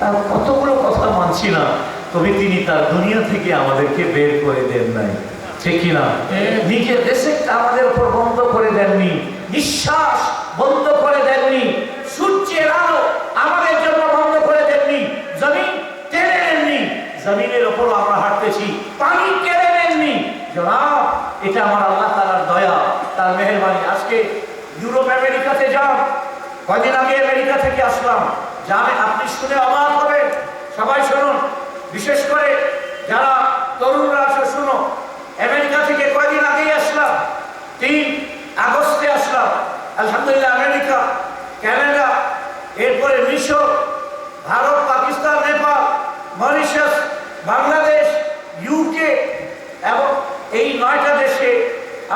তার কতগুলো কথা মানছি না তবে তিনি তার দুনিয়া থেকে আমাদেরকে বের করে দেন নাই। ঠিক কিনা? নিজের দেশে আমাদের উপর বন্ধ করে দেননি নিঃশ্বাস বন্ধ করে দেননি সূর্যের আলো আমাদের জন্য বন্ধ করে দেননি জমিন টেনে নেননি জমিনের ওপর আমরা হাঁটতেছি পানি কেড়ে নেননি। জনাব এটা আমার আল্লাহ তালার দয়া তার মেহরবানি। আজকে ইউরোপ আমেরিকাতে যান কদিন আগে আমেরিকা থেকে আসলাম। জানে আপনি শুনে অবাক হবেন। সবাই শুনুন। বিশেষ করে যারা তরুণরা আছে শুনো। আমেরিকা থেকে কয়দিন আগেই আসলাম। তিন আগস্টে আসলাম। আলহামদুলিল্লাহ আমেরিকা কানাডা এরপরে মিশর ভারত পাকিস্তান নেপাল মরিশাস বাংলাদেশ ইউকে এবং এই নয়টা দেশে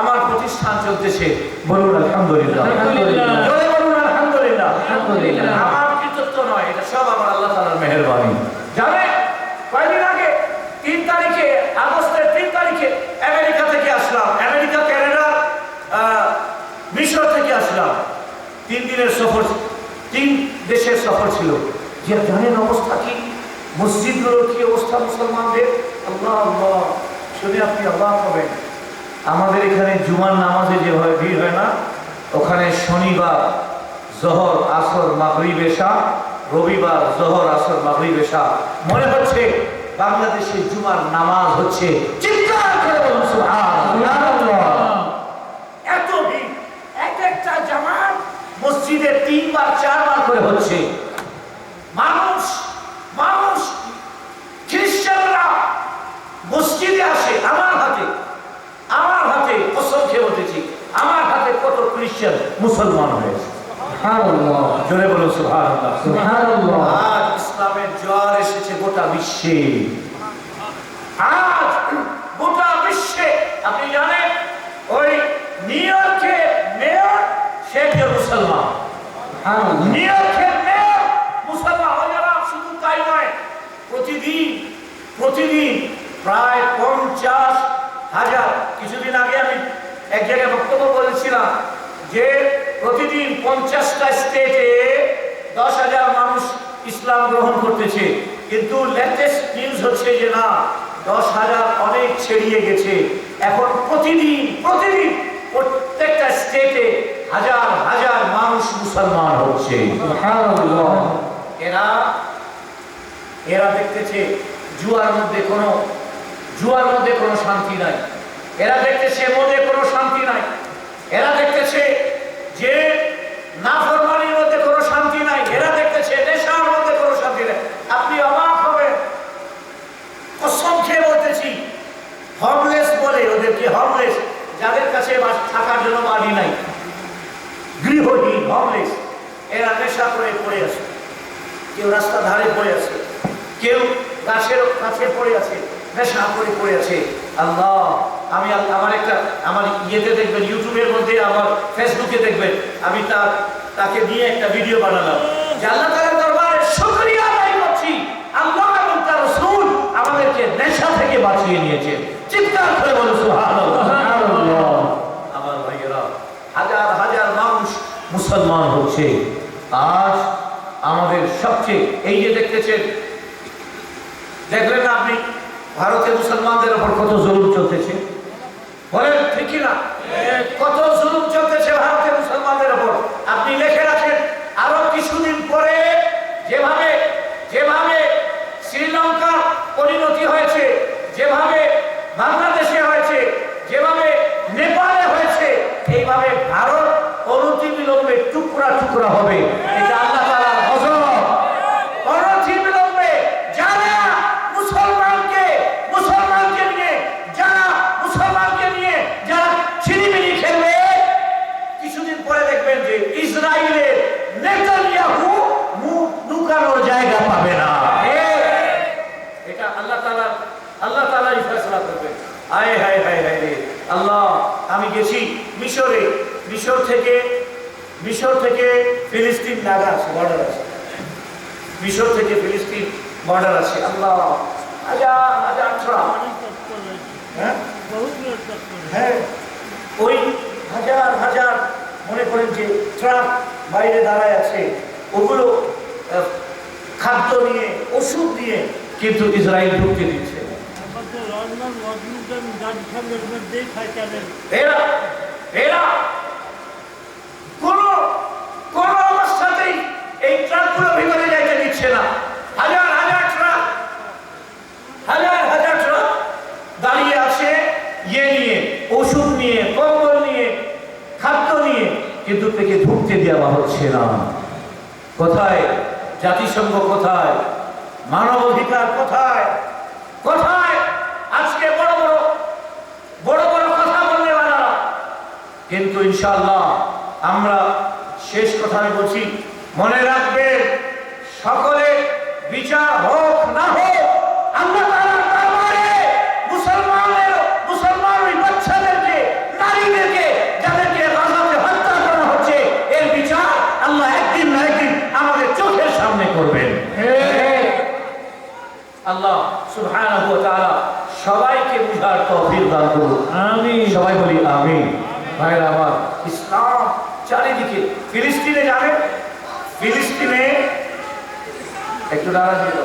আমার প্রতিষ্ঠান চলতেছে। বলুন আলহামদুলিল্লাহ। আলহামদুলিল্লাহ। জোরে বলুন আলহামদুলিল্লাহ। আলহামদুলিল্লাহ। আমার এটা সব আমার আল্লাহ তাআলার মেহেরবানি। জানে? কয়দিন আগে? তিন তারিখে আগস্টের তিন তারিখে আমেরিকা থেকে আসলাম। আমেরিকা আহ, মিশর থেকে আসলাম। তিন দিনের সফর তিন দেশের সফর ছিল। যে জানেন অবস্থা কি? মসজিদগুলোর কি অবস্থা মুসলমানদের? আল্লাহ আল্লাহ। শুনে আপনি অবাক হবেন। আমাদের এখানে জুমার নামাজে যে হয় ভিড় হয় না? ওখানে শনিবার জহর আসর মাগরিব এশা রবিবার, জহর, আসর, মাগরিব, এশা। মনে হচ্ছে বাংলাদেশে জুমার নামাজ হচ্ছে চিৎকার করে বলুন, সুবহানাল্লাহ। এত ভিড়, এক একটা জামাত মসজিদে তিনবার, চারবার করে হচ্ছে। মানুষ মানুষ, খ্রিস্টানরা মসজিদে আসে, আমার হাতে আমার হাতে কসম খেয়ে বলতেছি, আমার হাতে কত খ্রিস্টান মুসলমান হয়েছে। সুবহানাল্লাহ। জোরে বলুন সুবহানাল্লাহ। সুবহানাল্লাহ। আজ ইসলামের জ্বর এসেছে গোটা বিশ্বে। আজ গোটা বিশ্বে আপনি জানেন ওই নিউ ইয়র্কে মেয়র সে একজন মুসলমান। নিউ ইয়র্কের মেয়র মুসলমান ওনারা শুধু তাই নয় প্রতিদিন প্রতিদিন প্রায় পঞ্চাশ হাজার কিছুদিন আগে আমি এক জায়গায় বক্তব্য বলেছিলাম যে প্রতিদিন পঞ্চাশটা স্টেটে দশ হাজার মানুষ ইসলাম গ্রহণ করতেছে। কিন্তু লেটেস্ট নিউজ হচ্ছে যে না দশ হাজার অনেক ছেড়িয়ে গেছে। এখন প্রতিদিন প্রতিদিন প্রত্যেকটা স্টেটে হাজার হাজার মানুষ মুসলমান হচ্ছে। এরা এরা দেখতেছে জুয়ার মধ্যে কোনো জুয়ার মধ্যে কোনো শান্তি নাই। এরা দেখতেছে মধ্যে কোনো শান্তি নাই। এরা দেখতেছে যে নাফরমানির মধ্যে কোনো শান্তি নাই এরা দেখতেছে, নেশার মধ্যে কোনো শান্তি নাই। আপনি অবাক হবেন। কসম খেয়ে বলতেছি হোমলেস বলে ওদেরকে হোমলেস যাদের কাছে থাকার জন্য বাড়ি নাই। গৃহহীন হোমলেস এরা নেশা করে পড়ে আছে। কেউ রাস্তা ধারে পড়ে আছে। কেউ গাছের কাছে পড়ে আছে, নেশা করে পড়ে আছে। আল্লাহ আমি আমার একটা আমার ইয়েতে দেখবেন ইউটিউবের মধ্যে আমার ফেসবুকে দেখবেন আমি তার তাকে নিয়ে একটা ভিডিও বানালাম। যে আল্লাহ তাআলার দরবারে শুকরিয়া আদায় করছি। আল্লাহ এবং তার রাসূল আমাদেরকে নেশা থেকে বাঁচিয়ে নিয়েছে। চিৎকার করে বলো আমার ভাইয়েরা হাজার হাজার মানুষ মুসলমান হচ্ছে। আজ আমাদের সবচেয়ে এই যে দেখতেছেন দেখলেন আপনি? ভারতে মুসলমানদের ওপর কত জরুর চলতেছে? বলেন, ঠিক না কত জুলুম চলতেছে ভারতে মুসলমানদের ওপর। আপনি লিখে রাখেন, আরও কিছুদিন পরে যেভাবে যেভাবে শ্রীলঙ্কা পরিণতি হয়েছে, যেভাবে বাংলাদেশে হয়েছে, যেভাবে নেপালে হয়েছে, এইভাবে ভারত অনতি বিলম্বে টুকরা টুকরা হবে এটা আল্লাহ তাআলার গজব অনতি বিলম্বে যারা মুসলমানকে মুসলমানকে নিয়ে যারা মুসলমানকে নিয়ে যারা ছিনিমিনি খেলবে কিছুদিন পরে দেখবেন যে ইসরায়েলের নেতানিয়াহু মুখ লুকানোর জায়গা পাবে না এটা আল্লাহ তাআলা আল্লাহ তাআলাই ফয়সালা করবেন হায় হায় হায় হায় রে আল্লাহ গেছি মিশরে, মিশর থেকে মিশর থেকে ফিলিস্তিন নাগা আছে বর্ডার আছে। মিশর থেকে ফিলিস্তিন বর্ডার আছে, আল্লাহ। হাজার হাজার হ্যাঁ? হ্যাঁ। ওই হাজার হাজার, মনে করেন যে ট্রাক বাইরে দাঁড়ায় আছে, ওগুলো খাদ্য নিয়ে, ওষুধ নিয়ে কিন্তু ইসরায়েল ঢুকতে দিচ্ছে মধ্যেই সাইকেলের এরা এরা দাঁড়িয়ে ইয়ে নিয়ে নিয়ে নিয়ে, খাদ্য নিয়ে, কিন্তু দেওয়া কোথায়? জাতিসংঘ কোথায়? মানবাধিকার কোথায়? কোথায় আজকে বড় বড় বড় বড় কথা বললে বানা কিন্তু ইনশাআল্লাহ আমরা শেষ কথা আমি বলছি মনে রাখবে সকলে বিচার হোক না হোক আমরা তারা দরবারে মুসলমানের মুসলমান ওই বাচ্চাদেরকে নারীদেরকে যাদেরকে গাজাতে হত্যা করা হচ্ছে এর বিচার আল্লাহ একদিন না একদিন আমাদের চোখের সামনে করবেন। আল্লাহ সুবহানাহু ওয়া তাআলা সবাইকে বুঝার তৌফিক দান করুন আমি সবাই বলি আমিন। ভাইরা আমার ইসলাম চারিদিকে ফিলিস্তিনে জানেন ফিলিস্তিনে একটু দাঁড়া দিয়ে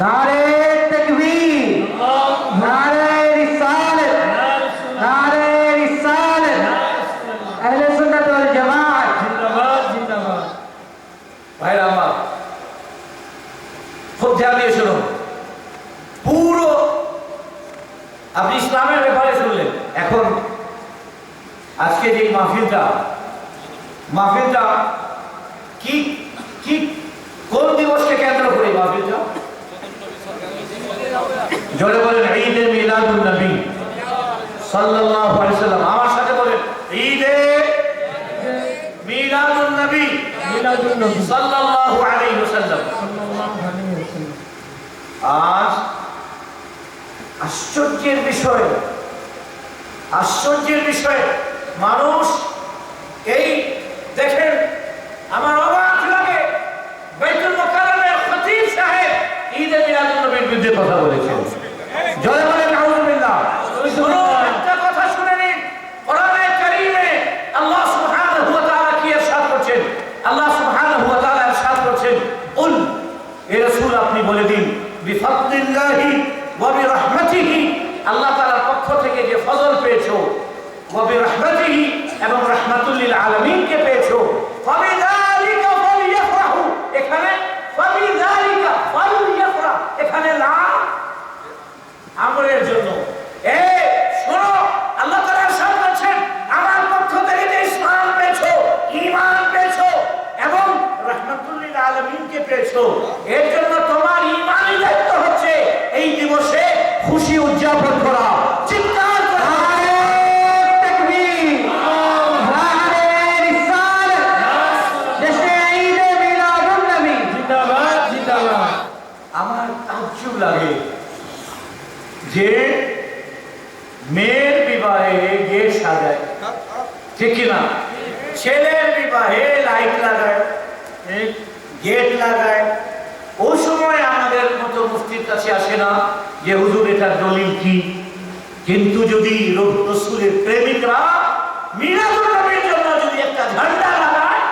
নারে তকবীর নারে রিসালাত আজকে যে মাহফিলটা মাহফিলটা কি কি কোন দিবসকে কেন্দ্র করে এই মাহফিলটা? জোরে বলেন ঈদে মিলাদুন নবী। সাল্লাল্লাহু আলাইহি সাল্লাম। আমার সাথে বলেন ঈদে মিলাদুন নবী। মিলাদুন নবী। সাল্লাল্লাহু আলাইহি ওয়াসাল্লাম। আজ আশ্চর্যের বিষয় আশ্চর্যের বিষয় মানুষ, এই দেখেন আমার অবাক লাগে, বাইতুল মোকাররমের খতিব সাহেব ঈদে মিলাদুন্নবীর বিরুদ্ধে কথা বলেছেন। জয় বলে নাউজুবিল্লাহ শুনুন একটা কথা শুনে নিন কোরআনে কারীমে আল্লাহ সুবহানাহু ওয়া তাআলা কি ইরশাদ করছেন আল্লাহ সুবহানাহু ওয়া তাআলা ইরশাদ করছেন কুল এ রাসূল আপনি বলে দিন বিফাদলিল্লাহি ওয়া বিরহমাতিহি আল্লাহ তাআলার পক্ষ থেকে যে ফজল পেয়েছ ওয়া বিরহমাতিহি এবং রাহমাতুল লিল আলামিনকে পেয়েছ ফাবিযালিকা ফালইফরাহু এখানে ফাবিযালিকা ফালইফরাহ এখানে লাম আমরের জন্য এ শোনো আল্লাহ তাআলা ইরশাদ করছেন আমার পক্ষ থেকে যে ইসলাম পেয়েছ ঈমান পেয়েছ এবং রাহমাতুল লিল আলামিনকে পেয়েছ এর জন্য তোমার লাগে যে মেয়ের বিবাহে গিয়ে সাজায়। ঠিক ছেলের বিবাহে লাইট লাগায়। গেট লাগায়। ওই সময় আমাদের মতো মুফতির কাছে আসে না যে হুজুর এটার দলিল কি? কিন্তু যদি রসুলের প্রেমিকরা নবীর জন্য যদি একটা ঝান্ডা লাগায়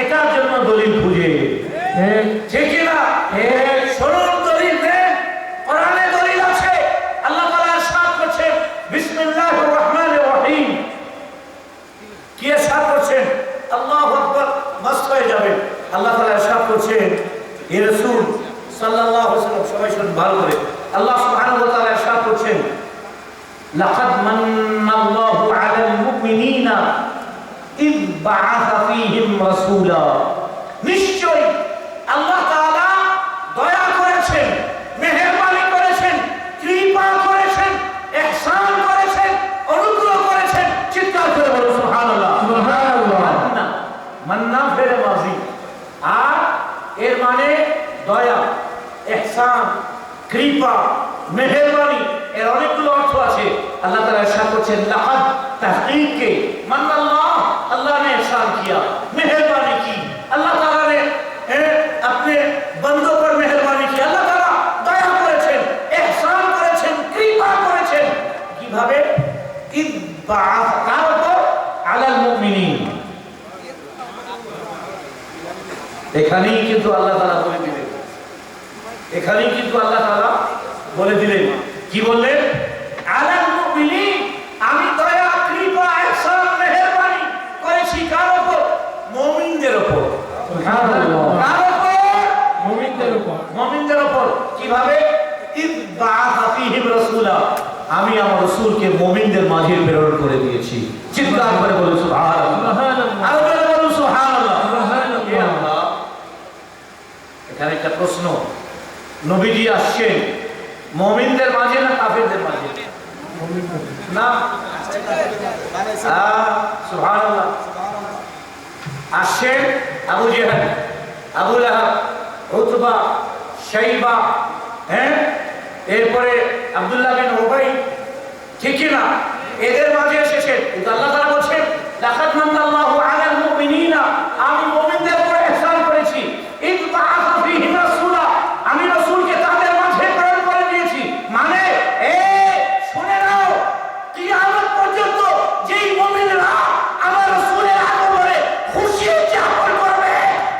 এটার জন্য দলিল খুঁজে। ঠিক কি না এক শুনুন দলিল দেন কোরআনে দলিল আছে আল্লাহ তাআলা ইরশাদ করছেন বিসমিল্লাহির রহমানির রহিম কি ইরশাদ করছেন আল্লাহু আকবার মস্ত হয়ে যাবে আল্লাহ তাআলা ইরশাদ করছেন হে রাসূল সাল্লাল্লাহু আলাইহি ওয়াসাল্লাম সবাই শুনুন ভালো করে আল্লাহ সুবহানাহু ওয়া তাআলা ইরশাদ করছেন লাকাদ মান্নাল্লাহু আলাল মুমিনিনা ইয বাআসা ফীহিম রাসূলা। নিশ্চয় আল্লাহ তাআলা দয়া করেছেন মেহেরবানি করেছেন কৃপা করেছেন ইহসান করেছেন অনুগ্রহ করেছেন। চিৎকার করে বলো সুবহানাল্লাহ। সুবহানাল্লাহ। মান্না ফেরে মাজি আর এর মানে দয়া ইহসান কৃপা মেহেরবানি এর অনেকগুলো অর্থ আছে আল্লাহ তাআলা ارشاد করছেন, লাকাদ তাহকিক কে মান্নাল্লাহ আল্লাহ نے ارشاد کیا مہربانی کی اللہ تعالی نے اپنے بندوں پر مہربانی کی اللہ تعالی দয়া করেছেন, ইহসান করেছেন, কৃপা করেছেন। কীভাবে? ইদ বাআতার আলাল মুমিনিন। এখানেই কিন্তু আল্লাহ তাআলা বলে দিলেন। এখানেই কিন্তু আল্লাহ তাআলা বলে দিলেন। কি বললেন? বাআথা ফীহিম আমি আমার রাসূলকে মুমিনদের মাঝে প্রেরণ করে দিয়েছি। চিৎকার করে বলুন সুবহানাল্লাহ। বলুন সুবহানাল্লাহ। এখানে একটা প্রশ্ন। নবীজি আসছেন মুমিনদের মাঝে না কাফেরদের মাঝে? না? সুবহানাল্লাহ। আসছেন Abu Jahl Abu Lahab Utba Shaiba হ্যাঁ? এরপরে আব্দুল্লাহ বিন ওবাই ঠিক না এদের মাঝে এসেছেন কিন্তু আল্লাহ তারা বলছেন আলাল মুমিনিনা আমি মুমিনদের উপর ইহসান করেছি ইদ বাআসা ফীহিম রাসূলা আমি রাসূলকে তাদের মাঝে প্রেরণ করে দিয়েছি মানে এ শুনে নাও কিয়ামত পর্যন্ত যেই মুমিনরা আমার রাসূলের আগমনে খুশি উদযাপন করবে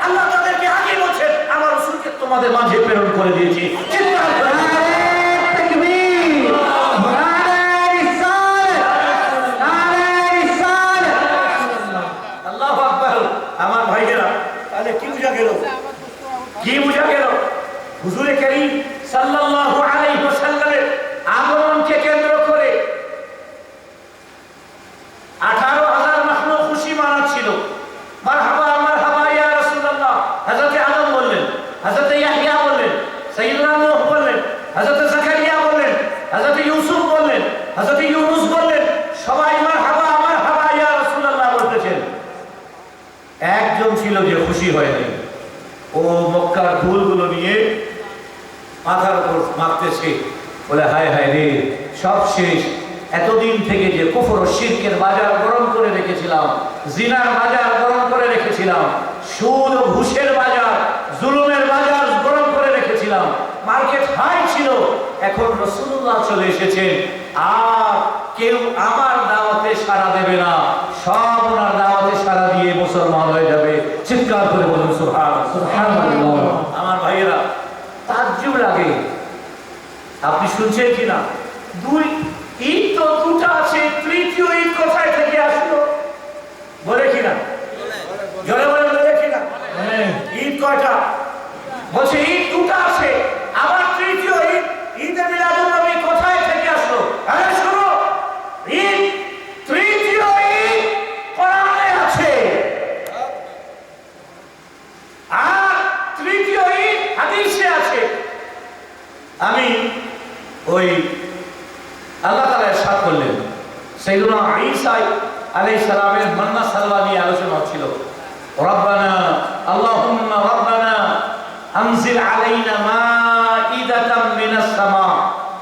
আল্লাহ তাদেরকে আগে বলছেন আমার রাসূলকে তোমাদের মাঝে প্রেরণ করে দিয়েছি চিৎকার করে নারে তাকবীর নারে রিসালাত নারে রিসালাত আল্লাহু আকবার আমার ভাইয়েরা তাহলে কি বুঝা গেল কি বুঝা গেল হুজুরে করিম সাল্লাল্লাহু আলাইহি ওয়াসাল্লামের আগমনকে কেন্দ্র করে 18000 মাখলুক খুশি মানাচ্ছিল মারহাবা মারহাবা ইয়া রাসূলুল্লাহ হযরত আদম বললেন হযরত ইয়াহইয়া বললেন সাইয়্যিদুনা নূহ বললেন হযরত জাকারিয়া বললেন হযরত ইউসুফ বললেন হযরত ইউনুস বললেন সবাই মারহাবা মারহাবা ইয়া রাসূলুল্লাহ বলতেছেন একজন ছিল যে খুশি হয় নাই ও মক্কার ফুলগুলো নিয়ে মাথার উপর মারতেছে। বলে, হায় হায় রে, সব শেষ। এতদিন থেকে যে কুফর শিরকের বাজার গরম করে রেখেছিলাম, জিনার বাজার গরম করে রেখেছিলাম, সুদ ও ঘুষের বাজার, জুলুমের বাজার গরম করে রেখেছিলাম, মার্কেট হাই ছিল। এখন রসুল্লাহ চলে এসেছেন। আর কেউ আমার দাওয়াতে সাড়া দেবে না। সব ওনার দাওয়াতে সাড়া দিয়ে মুসলমান হয়ে যাবে। চিৎকার করে বলুন আমার ভাইয়েরা তাজ্জুব লাগে। আপনি শুনছেন কিনা? দুই ঈদ তো দুটা আছে তৃতীয় ঈদ কোথায়?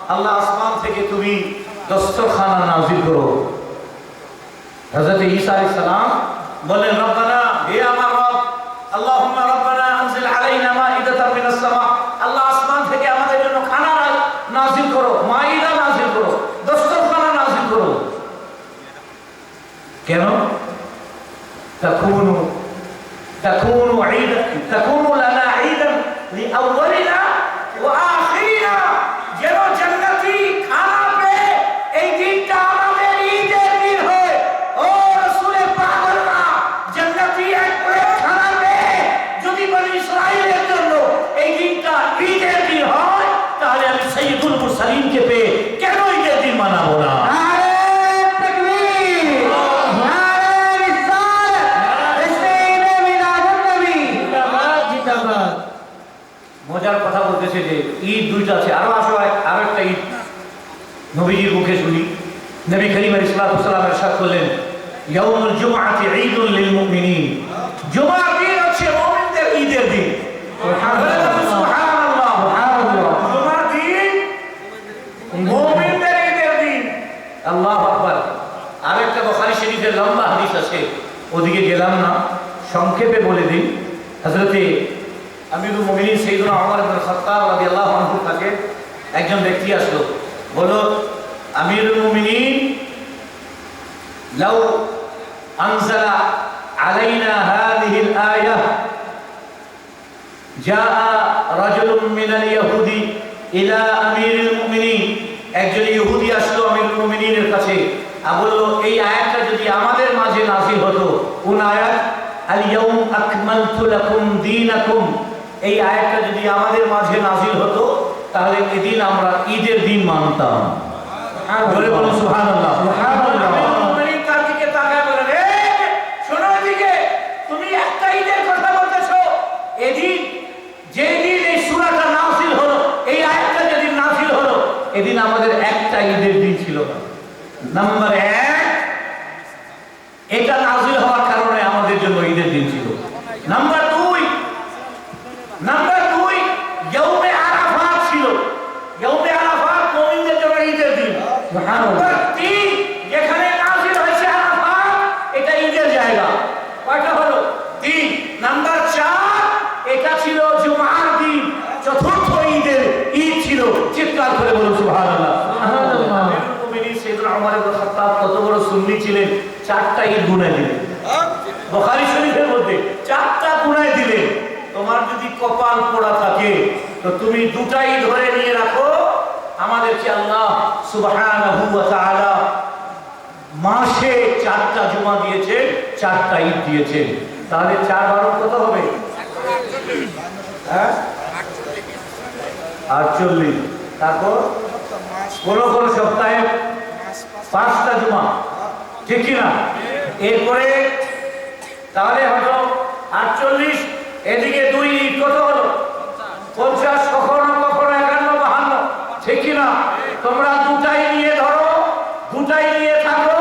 আল্লাহ আসমান থেকে তুমি দস্তরখানা নাযিল করো হযরত ঈসা আলাইহিস সালাম বলেন রব্বানা হে আমার রব আল্লাহুম্মা রব্বানা আনজিল আলাইনা মাইদাতাম মিনাস সামা আল্লাহ আসমান থেকে আমাদের জন্য খানা না- নাযিল করো মাইদা নাযিল করো দস্তরখানা নাযিল করো কেন تكون تكون عيدا تكون لنا عيدا لأولنا কথা বলতেছে যে ঈদ দুইটা আছে। আরও আসো আরও একটা ঈদ। নবীজির মুখে শুনি। নবী করিম ইসলাম এরশাদ করলেন, ইয়াউমুল জুমআতি ঈদুল লিল মুমিনিন। জুমার দিন হচ্ছে মুমিনদের ঈদের দিন। দিন দিন। আছে। ওদিকে গেলাম না, সংক্ষেপে বলে দিই। হযরতে আমিরুল মুমিনিন সাইয়্যিদুনা ওমর ইবনে খাত্তাব রাদিয়াল্লাহু আনহু কাছে একজন ব্যক্তি আসলো বলো আমিরুল মুমিনিন লাউ আনজালা আলাইনা হাদিহিল আয়াহ جاء رجل من اليهود إلى أمير المؤمنين একজন ইহুদি আসলো আমিরুল মুমিনিনের কাছে আর বললো এই আয়াতটা যদি আমাদের মাঝে নাজিল হতো কোন আয়াত আল ইয়াউম আকমালতু লাকুম দীনাকুম এই আয়াতটা যদি আমাদের মাঝে নাজিল হতো তাহলে এদিন আমরা ঈদের দিন মানতাম। জোরে বলুন সুবহানাল্লাহ। সুবহানাল্লাহ। তার দিকে তাকায় বলেন "এই, তুমি একটা ঈদের কথা বলতেছো। এদিন যেদিন এই সূরাটা নাযিল হলো এই আয়াতটা যেদিন নাযিল হলো এদিন আমাদের একটা ঈদের দিন ছিল নাম্বার এক এটা নাযিল হওয়ার কারণে আমাদের জন্য ঈদের দিন ছিল নাম্বার দুই নাম্বার দুই ইয়ৌমে আরাফাত ছিল ইয়ৌমে আরাফাত মুমিনদের জন্য ঈদের দিন নাম্বার তিন যেখানে নাযিল হয়েছে আরাফাত এটা ঈদের জায়গা কয়টা হলো তিন নাম্বার চার এটা ছিল জুমার দিন, চতুর্থ ঈদের ঈদ ছিল। চিৎকার করে বলুন কত বড় চারটা ঈদ মধ্যে চারটা তোমার যদি কপাল পোড়া থাকে, তো তুমি ধরে নিয়ে রাখো। মাসে চারটা জুমা দিয়েছে চারটা ঈদ দিয়েছে তাহলে চার বারো কত হবে? হ্যাঁ? আটচল্লিশ। তারপর? কোন কোন সপ্তাহে পাঁচটা জুমা। ঠিক কিনা এরপরে তাহলে হলো আটচল্লিশ, এদিকে দুই, কত হলো? পঞ্চাশ, কখনো কখনো একান্ন, বাহান্ন। ঠিক কিনা তোমরা দুটাই নিয়ে ধরো দুটাই নিয়ে থাকো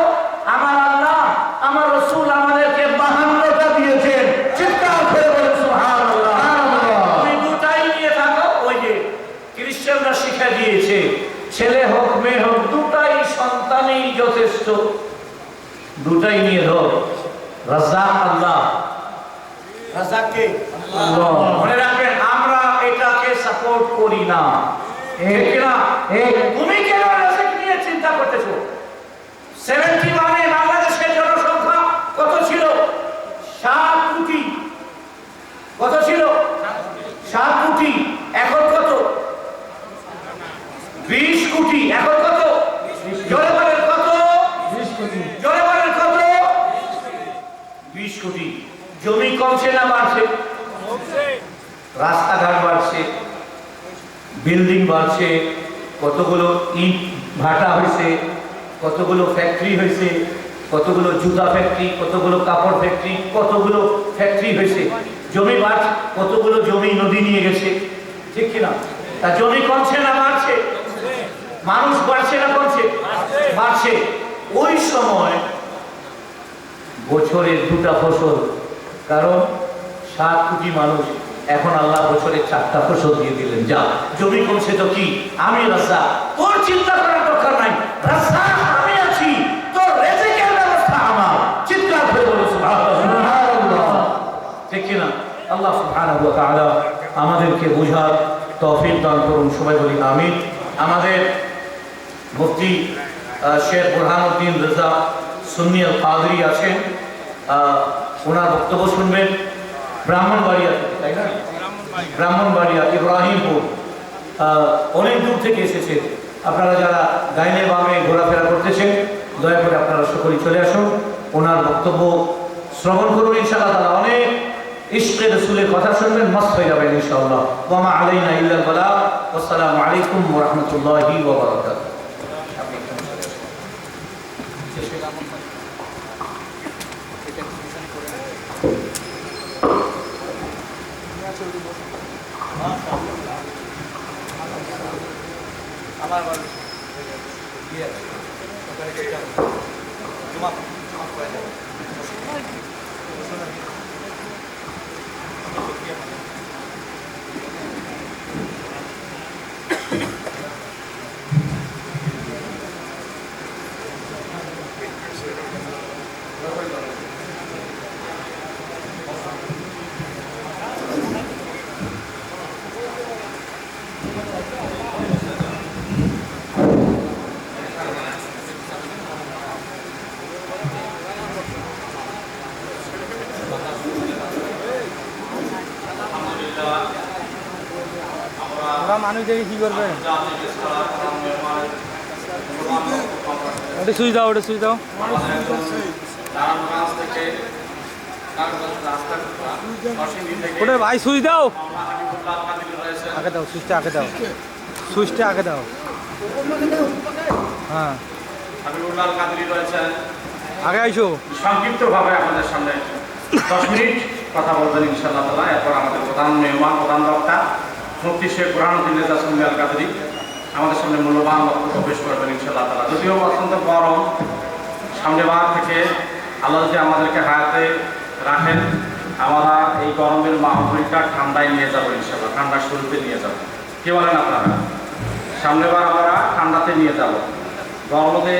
আমার আল্লাহ আমার রসুল আমাদেরকে বাহান্নটা দিয়েছেন চিৎকার করে বলেন সুবহানাল্লাহ তুমি দুটাই নিয়ে থাকো ওই যে খ্রিস্টানরা শিখা দিয়েছে ছেলে হোক মেয়ে হোক দুটাই সন্তানই যথেষ্ট দুটাই নিয়ে ধর। রাজা আল্লাহ। রাজাকে মনে রাখবেন আমরা এটাকে সাপোর্ট করি না। না তুমি কেন রাজাক নিয়ে চিন্তা করতেছো? সেভেন্টি ওয়ানে বাংলাদেশের জনসংখ্যা কত ছিল? সাত কোটি। কত ছিল? সাত কোটি। এখন কত? বিশ কোটি। এখন কত জোরে বলেন কত জোরে বলেন কত বিশ কোটি জমি কমছে না বাড়ছে? রাস্তাঘাট বাড়ছে বিল্ডিং বাড়ছে, কতগুলো ইট ভাটা হয়েছে, কতগুলো ফ্যাক্টরি হয়েছে, কতগুলো জুতা ফ্যাক্টরি কতগুলো কাপড় ফ্যাক্টরি কতগুলো ফ্যাক্টরি হয়েছে। জমি বাড়ছে কতগুলো জমি নদী নিয়ে গেছে। ঠিক কিনা? তা জমি কমছে না বাড়ছে? মানুষ বাড়ছে না কমছে? বাড়ছে। ওই সময় বছরের দুটা ফসল কারণ সাত কোটি মানুষ এখন আল্লাহ বছরে চারটা ফসল দিয়ে দিলেন। যা জমি কমছে তো কি? আমি রাস্তা তোর চিন্তা করার দরকার নাই। রাস্তা আমি আছি। তোর রেজেকের ব্যবস্থা আমার। চিন্তা করে বলো সুবহানাল্লাহ। ঠিক কিনা? আল্লাহ সুবহানাহু ওয়া তাআলা আমাদেরকে বোঝার তৌফিক দান করুন সবাই বলি আমিন। আমাদের মুফতি শেখ বুরহানুদ্দিন রেজা সুন্নি আল কাদরি আছেন। ওনার বক্তব্য শুনবেন ব্রাহ্মণবাড়িয়া থেকে, তাই না? ব্রাহ্মণবাড়িয়া, ইব্রাহিমপুর। অনেক দূর থেকে এসেছে আপনারা যারা গাইনে বামে ঘোরাফেরা করতেছেন, দয়া করে আপনারা সকলেই চলে আসুন। ওনার বক্তব্য শ্রবণ করুন, ইনশাআল্লাহ তাআলা। অনেক ইশকে রসুলের কথা শুনবেন, মস্ত হয়ে যাবেন, ইনশাআল্লাহ। আলাইকুম রাহমাতুল্লাহি বারাকাতুহু। আমার আবার বিয়ে ওখানে তোমার তোমার করে দেবো ওরা মানুষ দেখে কি করবে? ওটা সুই দাও, ওটা সুই দাও। ওটা ভাই সুই দাও। আগে দাও, সুইচটা আগে দাও। সুইচটা আগে দাও। হ্যাঁ। আগে আইসো। সংক্ষিপ্তভাবে আপনাদের সামনে দশ মিনিট। কথা বলবেন ইনশাআল্লাহ তালা এরপর আমাদের প্রধান মেহমান, প্রধান বক্তা, মুফতি শেখ বুরহানুদ্দিন রেজা সুমি আল কাদরি আমাদের সামনে মূল্যবান বক্তব্য পেশ করবেন ইনশাআল্লাহ তালা যদিও অত্যন্ত গরম, সামনে বার থেকে আল্লাহ যদি আমাদেরকে হায়াতে রাখেন, আমরা এই গরমের মাহফিলটা ঠান্ডায় নিয়ে যাব ইনশাআল্লাহ, ঠান্ডার শুরুতে নিয়ে যাব। কি বলেন আপনারা? সামনেবার আমরা ঠান্ডাতে নিয়ে যাব। গরমে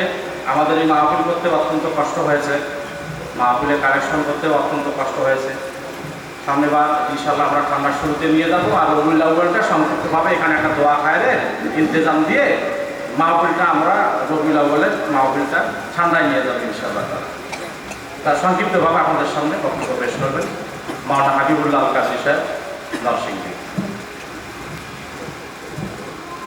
আমাদের এই মাহফিল করতে অত্যন্ত কষ্ট হয়েছে। মাহফিলে কালেকশন করতে অত্যন্ত কষ্ট হয়েছে। সামনেবার ইনশাল্লাহ আমরা ঠান্ডার শুরুতে নিয়ে যাব। আর রবিউল উবেলটা সংক্ষিপ্তভাবে এখানে একটা দোয়া খায়রে ইন্তজাম দিয়ে মাহফিলটা আমরা রবিউল উবেলের মাহফিলটা ঠান্ডায় নিয়ে যাব ইনশাল্লাহ তার সংক্ষিপ্তভাবে আমাদের সামনে বক্তব্য পেশ করবেন। মাওনা হাবিবুল্লাহ আল কাশি সাহেব, নরসিংদী।